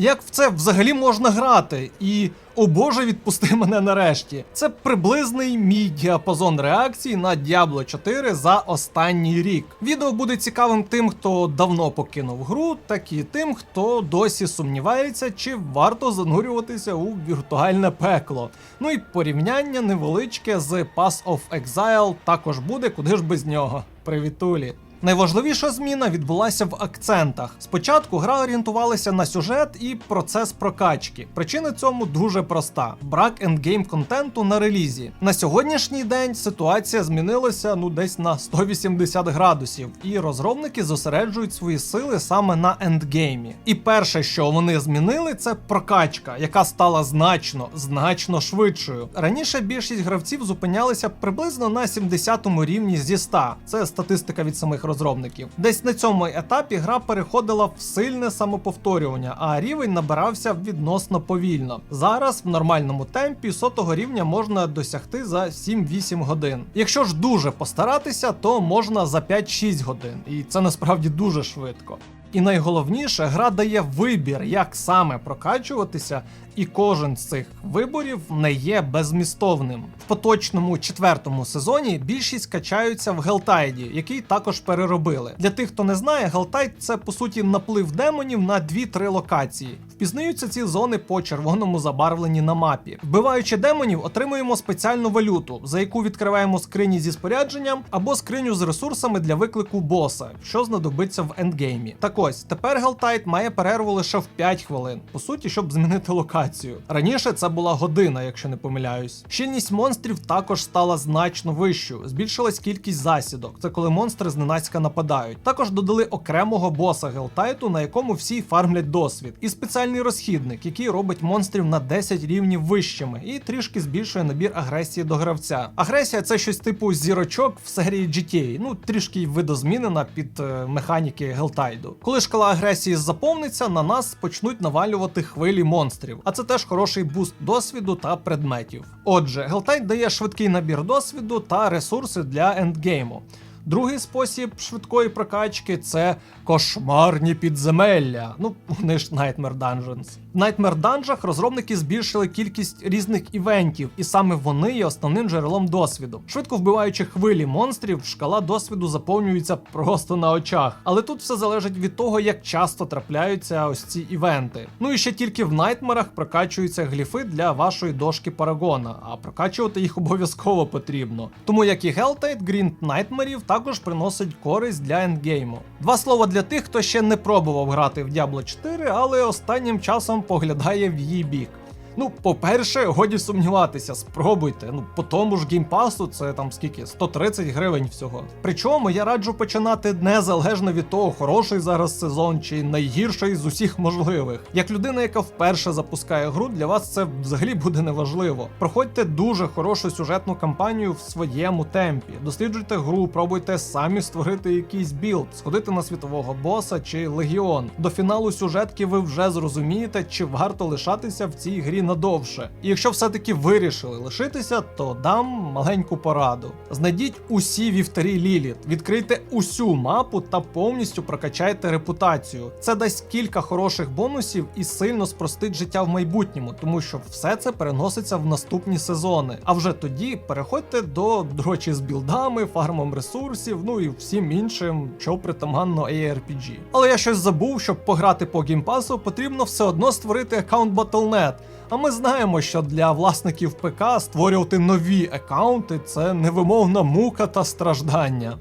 Як в це взагалі можна грати? І о боже, відпусти мене нарешті. Це приблизний мій діапазон реакцій на Diablo 4 за останній рік. Відео буде цікавим тим, хто давно покинув гру, так і тим, хто досі сумнівається, чи варто занурюватися у віртуальне пекло. Ну і порівняння невеличке з Pass of Exile також буде, куди ж без нього. Привітулі. Найважливіша зміна відбулася в акцентах. Спочатку гра орієнтувалася на сюжет і процес прокачки. Причина цьому дуже проста: брак ендгейм контенту на релізі. На сьогоднішній день ситуація змінилася ну десь на 180 градусів, і розробники зосереджують свої сили саме на ендгеймі. І перше, що вони змінили, це прокачка, яка стала значно, значно швидшою. Раніше більшість гравців зупинялися приблизно на 70-му рівні зі 100. Це статистика від самих розробників. Десь на цьому етапі гра переходила в сильне самоповторювання, а рівень набирався відносно повільно. Зараз в нормальному темпі сотого рівня можна досягти за 7-8 годин. Якщо ж дуже постаратися, то можна за 5-6 годин, і це насправді дуже швидко. І найголовніше, гра дає вибір, як саме прокачуватися, і кожен з цих виборів не є безмістовним. В поточному четвертому сезоні більшість качаються в Гелтайді, який також переробили. Для тих, хто не знає, Гелтайд це по суті наплив демонів на 2-3 локації. Впізнаються ці зони по червоному забарвленні на мапі. Вбиваючи демонів, отримуємо спеціальну валюту, за яку відкриваємо скрині зі спорядженням або скриню з ресурсами для виклику боса, що знадобиться в ендгеймі. Так ось тепер Гелтайт має перерву лише в 5 хвилин, по суті, щоб змінити локацію. Раніше це була година, якщо не помиляюсь. Щільність монстрів також стала значно вищою. Збільшилась кількість засідок. Це коли монстри зненацька нападають. Також додали окремого боса Гелтайту, на якому всі фармлять досвід, і спеціальний розхідник, який робить монстрів на 10 рівнів вищими, і трішки збільшує набір агресії до гравця. Агресія це щось типу зірочок в серії GTA, ну трішки видозмінена під е, механіки Гелтайду. Коли шкала агресії заповниться, на нас почнуть навалювати хвилі монстрів, а це теж хороший буст досвіду та предметів. Отже, Гелтайд дає швидкий набір досвіду та ресурси для ендгейму. Другий спосіб швидкої прокачки це кошмарні підземелля. Ну, вони ж Nightmare Dungeons. В Nightmare Dungeons розробники збільшили кількість різних івентів, і саме вони є основним джерелом досвіду. Швидко вбиваючи хвилі монстрів, шкала досвіду заповнюється просто на очах. Але тут все залежить від того, як часто трапляються ось ці івенти. Ну і ще тільки в найтмерах прокачуються гліфи для вашої дошки Парагона, а прокачувати їх обов'язково потрібно. Тому як і Helltide, Green Найтмерів також приносить користь для ендгейму. Два слова для тих, хто ще не пробував грати в Diablo 4, але останнім часом поглядає в її бік. Ну, по-перше, годі сумніватися, спробуйте. Ну, по тому ж геймпасу це там скільки 130 гривень всього. Причому я раджу починати незалежно від того, хороший зараз сезон чи найгірший з усіх можливих. Як людина, яка вперше запускає гру, для вас це взагалі буде неважливо. Проходьте дуже хорошу сюжетну кампанію в своєму темпі. Досліджуйте гру, пробуйте самі створити якийсь білд, сходити на світового боса чи легіон. До фіналу сюжетки ви вже зрозумієте, чи варто лишатися в цій грі надовше. І якщо все-таки вирішили лишитися, то дам маленьку пораду. Знайдіть усі вівтарі Ліліт, відкрийте усю мапу та повністю прокачайте репутацію. Це дасть кілька хороших бонусів і сильно спростить життя в майбутньому, тому що все це переноситься в наступні сезони. А вже тоді переходьте до дрочі з білдами, фармом ресурсів, ну і всім іншим, що притаманно ARPG. Але я щось забув, щоб пограти по геймпасу, потрібно все одно створити аккаунт Battle.net. А ми знаємо, що для власників ПК створювати нові аккаунти це невимовна мука та страждання.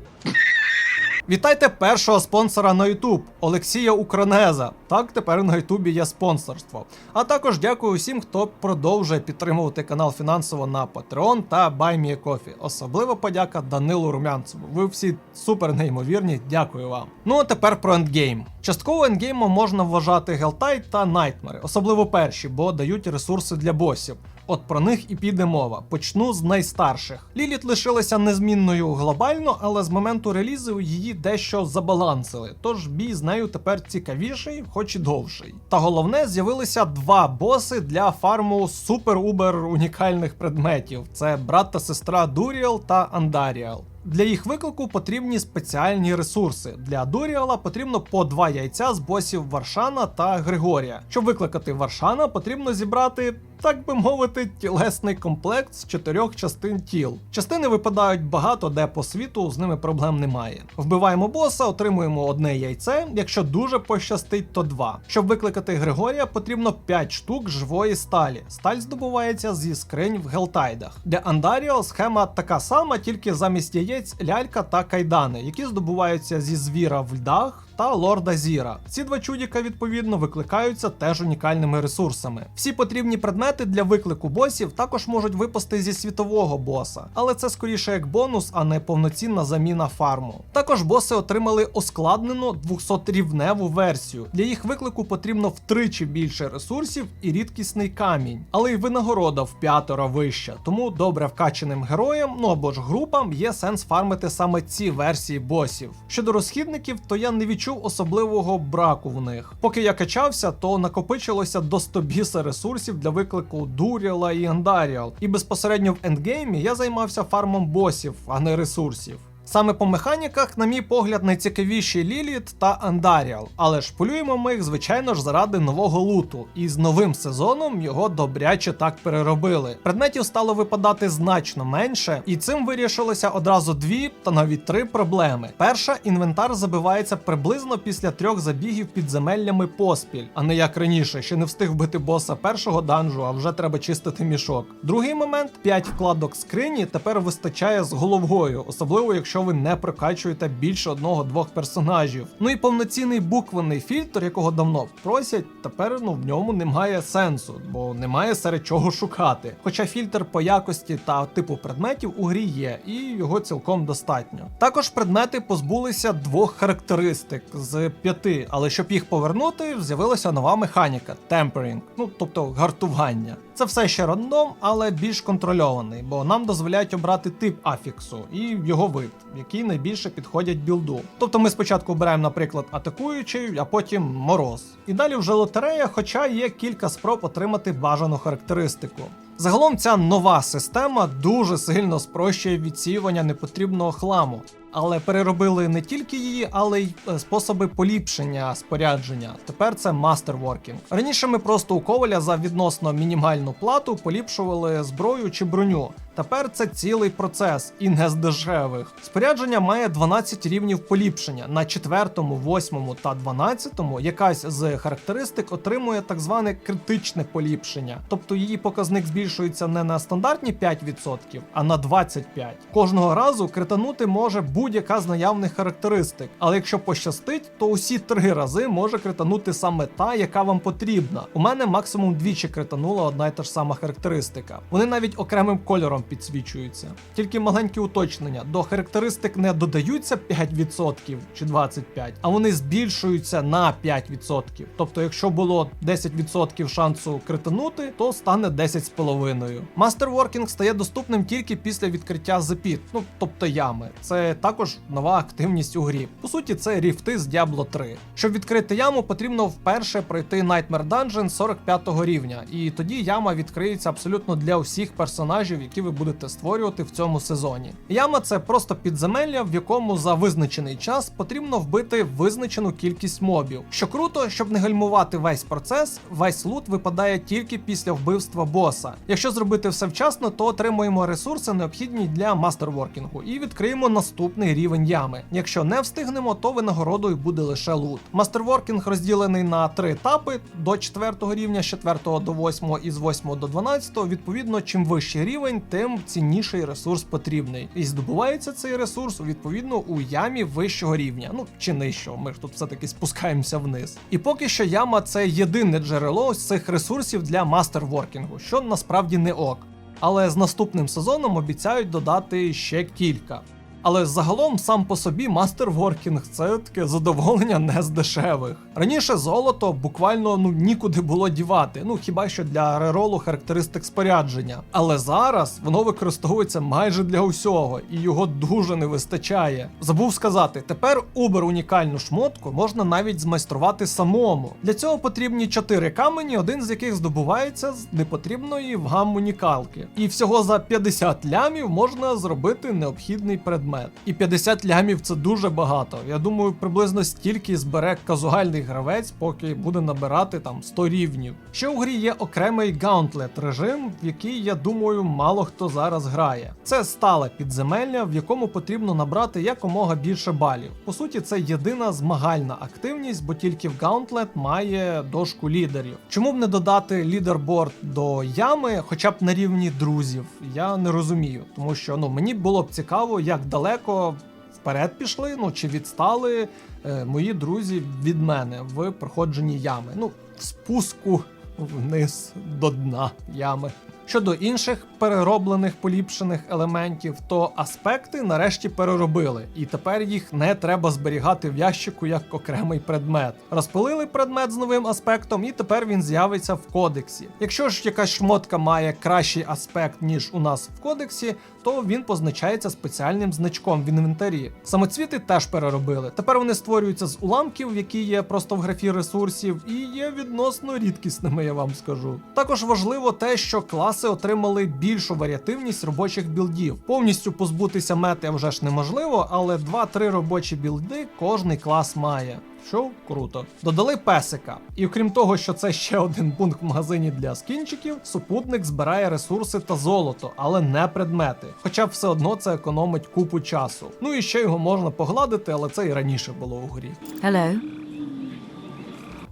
Вітайте першого спонсора на YouTube Олексія Укронеза. Так, тепер на Ютубі є спонсорство. А також дякую усім, хто продовжує підтримувати канал фінансово на Patreon та BuyMeACoffee. Особлива подяка Данилу Румянцеву. Ви всі супер неймовірні, дякую вам. Ну а тепер про ендгейм. Частково ендгеймом можна вважати Helltide та Nightmare, особливо перші, бо дають ресурси для босів. От про них і піде мова. Почну з найстарших. Ліліт лишилася незмінною глобально, але з моменту релізу її дещо забалансили. Тож бій з нею тепер цікавіший, хоч і довший. Та головне, з'явилися два боси для фарму супер-убер унікальних предметів: це брат та сестра Дуріал та Андаріал. Для їх виклику потрібні спеціальні ресурси. Для Дуріала потрібно по два яйця з босів Варшана та Григорія. Щоб викликати Варшана, потрібно зібрати, так би мовити, тілесний комплект з чотирьох частин тіл. Частини випадають багато де по світу, з ними проблем немає. Вбиваємо боса, отримуємо одне яйце. Якщо дуже пощастить, то два. Щоб викликати Григорія, потрібно 5 штук живої сталі. Сталь здобувається зі скринь в гелтайдах. Для Андаріо схема така сама, тільки замість яєць лялька та кайдани, які здобуваються зі звіра в льдах. Та лорда Зіра. Ці два чудіка відповідно викликаються теж унікальними ресурсами. Всі потрібні предмети для виклику босів також можуть випасти зі світового боса, але це скоріше як бонус, а не повноцінна заміна фарму. Також боси отримали оскладнену 200-рівневу версію. Для їх виклику потрібно втричі більше ресурсів і рідкісний камінь, але й винагорода в п'ятеро вища. Тому добре вкаченим героям, ну або ж групам, є сенс фармити саме ці версії босів. Щодо розхідників, то я не відчув особливого браку в них. Поки я качався, то накопичилося до 100 біса ресурсів для виклику Дуріала і Андаріал. І безпосередньо в ендгеймі я займався фармом босів, а не ресурсів. Саме по механіках, на мій погляд, найцікавіші Ліліт та Андаріал, але ж полюємо ми їх, звичайно ж, заради нового луту, і з новим сезоном його добряче так переробили. Предметів стало випадати значно менше, і цим вирішилося одразу дві та навіть три проблеми. Перша інвентар забивається приблизно після трьох забігів підземеллями поспіль, а не як раніше, ще не встиг вбити боса першого данжу, а вже треба чистити мішок. Другий момент 5 вкладок скрині тепер вистачає з головою, особливо якщо ви не прокачуєте більше одного-двох персонажів. Ну і повноцінний буквений фільтр, якого давно просять, тепер ну в ньому немає сенсу, бо немає серед чого шукати. Хоча фільтр по якості та типу предметів у грі є, і його цілком достатньо. Також предмети позбулися двох характеристик з п'яти, але щоб їх повернути, з'явилася нова механіка темперінг, ну тобто гартування. Це все ще рандом, але більш контрольований, бо нам дозволяють обрати тип афіксу і його вид, які найбільше підходять білду. Тобто ми спочатку обираємо, наприклад, атакуючий, а потім мороз. І далі вже лотерея, хоча є кілька спроб отримати бажану характеристику. Загалом ця нова система дуже сильно спрощує відсіювання непотрібного хламу. Але переробили не тільки її, але й е, способи поліпшення спорядження. Тепер це мастерворкінг. Раніше ми просто у коваля за відносно мінімальну плату поліпшували зброю чи броню. Тепер це цілий процес і не з дешевих. Спорядження має 12 рівнів поліпшення. На 4, 8 та 12 якась з характеристик отримує так зване критичне поліпшення. Тобто її показник збільшується не на стандартні 5%, а на 25%. Кожного разу кританути може будь-яка з наявних характеристик. Але якщо пощастить, то усі три рази може кританути саме та, яка вам потрібна. У мене максимум двічі кританула одна й та ж сама характеристика. Вони навіть окремим кольором підсвічуються. Тільки маленьке уточнення: до характеристик не додаються 5% чи 25%, а вони збільшуються на 5%. Тобто, якщо було 10% шансу кританути, то стане 10,5%. Мастерворкінг стає доступним тільки після відкриття Pit, ну тобто ями. Це також нова активність у грі. По суті, це ріфти з Diablo 3. Щоб відкрити яму, потрібно вперше пройти Nightmare Dungeon 45 рівня, і тоді яма відкриється абсолютно для усіх персонажів, які ви будете створювати в цьому сезоні. Яма це просто підземелля, в якому за визначений час потрібно вбити визначену кількість мобів. Що круто, щоб не гальмувати весь процес, весь лут випадає тільки після вбивства боса. Якщо зробити все вчасно, то отримуємо ресурси, необхідні для мастерворкінгу, і відкриємо наступний рівень ями. Якщо не встигнемо, то винагородою буде лише лут. Мастерворкінг розділений на три етапи до 4 рівня, з 4 до 8 і з 8 до 12. Відповідно, чим вищий рівень, тим цінніший ресурс потрібний. І здобувається цей ресурс відповідно у ямі вищого рівня. Ну чи нижчого. Ми ж тут все-таки спускаємося вниз. І поки що яма це єдине джерело з цих ресурсів для мастерворкінгу, що насправді не ок. Але з наступним сезоном обіцяють додати ще кілька. Але загалом сам по собі мастерворкінг це таке задоволення не з дешевих. Раніше золото буквально ну нікуди було дівати, ну хіба що для реролу характеристик спорядження. Але зараз воно використовується майже для усього, і його дуже не вистачає. Забув сказати, тепер убер унікальну шмотку можна навіть змайструвати самому. Для цього потрібні 4 камені, один з яких здобувається з непотрібної в гам унікалки. І всього за 50 лямів можна зробити необхідний предмет. Предмет. І 50 лямів це дуже багато. Я думаю, приблизно стільки збере казуальний гравець, поки буде набирати там 100 рівнів. Ще у грі є окремий гаунтлет режим, в який, я думаю, мало хто зараз грає. Це стале підземелля, в якому потрібно набрати якомога більше балів. По суті, це єдина змагальна активність, бо тільки в Gauntlet має дошку лідерів. Чому б не додати лідерборд до ями, хоча б на рівні друзів? Я не розумію, тому що ну мені було б цікаво, як далеко вперед пішли, ну чи відстали е, мої друзі від мене в проходженні ями. Ну, в спуску вниз до дна ями. Щодо інших перероблених поліпшених елементів, то аспекти нарешті переробили, і тепер їх не треба зберігати в ящику як окремий предмет. Розпилили предмет з новим аспектом, і тепер він з'явиться в кодексі. Якщо ж якась шмотка має кращий аспект, ніж у нас в кодексі, то він позначається спеціальним значком в інвентарі. Самоцвіти теж переробили. Тепер вони створюються з уламків, які є просто в графі ресурсів, і є відносно рідкісними, я вам скажу. Також важливо те, що класи отримали більшу варіативність робочих білдів. Повністю позбутися мети вже ж неможливо, але 2-3 робочі білди кожний клас має. Що круто. Додали песика. І окрім того, що це ще один пункт в магазині для скінчиків, супутник збирає ресурси та золото, але не предмети. Хоча все одно це економить купу часу. Ну і ще його можна погладити, але це і раніше було у грі. Hello.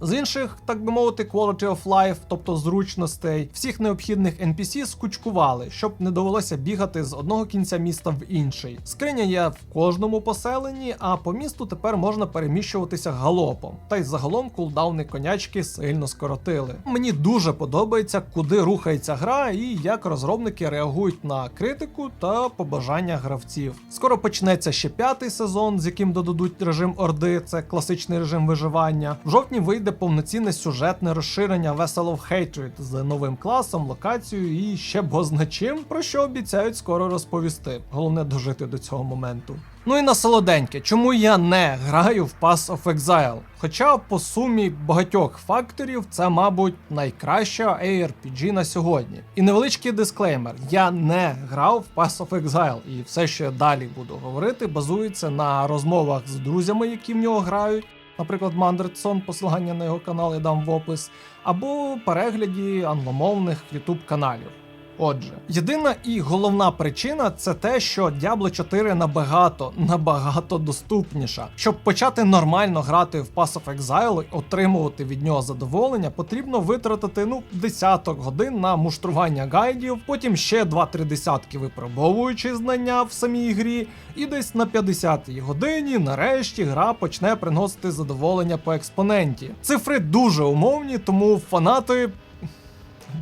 З інших, так би мовити, quality of life, тобто зручностей, всіх необхідних NPC скучкували, щоб не довелося бігати з одного кінця міста в інший. Скриня є в кожному поселенні, а по місту тепер можна переміщуватися галопом. Та й загалом кулдауни конячки сильно скоротили. Мені дуже подобається, куди рухається гра і як розробники реагують на критику та побажання гравців. Скоро почнеться ще п'ятий сезон, з яким додадуть режим Орди, це класичний режим виживання. В жовтні вийде повноцінне сюжетне розширення Vessel of Hatred з новим класом, локацією і ще бозна чим, про що обіцяють скоро розповісти. Головне дожити до цього моменту. Ну і на солоденьке, чому я не граю в Pass of Exile? Хоча по сумі багатьох факторів це, мабуть, найкраща ARPG на сьогодні. І невеличкий дисклеймер: я не грав в Pass of Exile, і все, що я далі буду говорити, базується на розмовах з друзями, які в нього грають. Наприклад, Мандерсон, посилання на його канал я дам в опис, або перегляді англомовних YouTube каналів. Отже, єдина і головна причина це те, що Diablo 4 набагато набагато доступніша. Щоб почати нормально грати в Pass of Exile і отримувати від нього задоволення, потрібно витратити ну десяток годин на муштрування гайдів, потім ще 2-3 десятки випробовуючи знання в самій грі, і десь на 50-й годині нарешті гра почне приносити задоволення по експоненті. Цифри дуже умовні, тому фанати,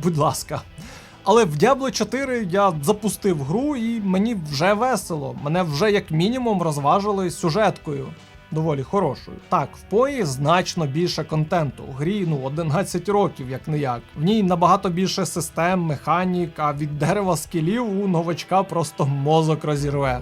будь ласка. Але в Diablo 4 я запустив гру і мені вже весело. Мене вже як мінімум розважили сюжеткою. Доволі хорошою. Так, в пої значно більше контенту. У грі ну 11 років, як не як. В ній набагато більше систем, механік, а від дерева скілів у новачка просто мозок розірве.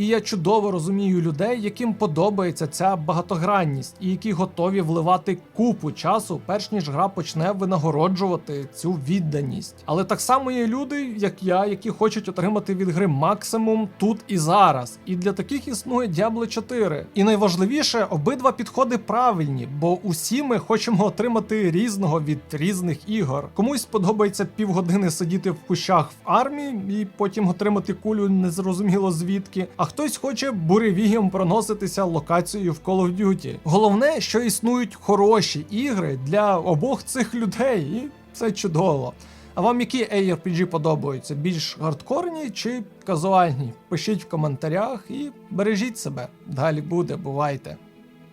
І я чудово розумію людей, яким подобається ця багатогранність, і які готові вливати купу часу, перш ніж гра почне винагороджувати цю відданість. Але так само є люди, як я, які хочуть отримати від гри максимум тут і зараз. І для таких існує Diablo 4. І найважливіше, обидва підходи правильні, бо усі ми хочемо отримати різного від різних ігор. Комусь подобається півгодини сидіти в кущах в армії і потім отримати кулю незрозуміло звідки. А хтось хоче буревігом проноситися локацією в Call of Duty. Головне, що існують хороші ігри для обох цих людей, і це чудово. А вам які ARPG подобаються? Більш гардкорні чи казуальні? Пишіть в коментарях і бережіть себе. Далі буде, бувайте.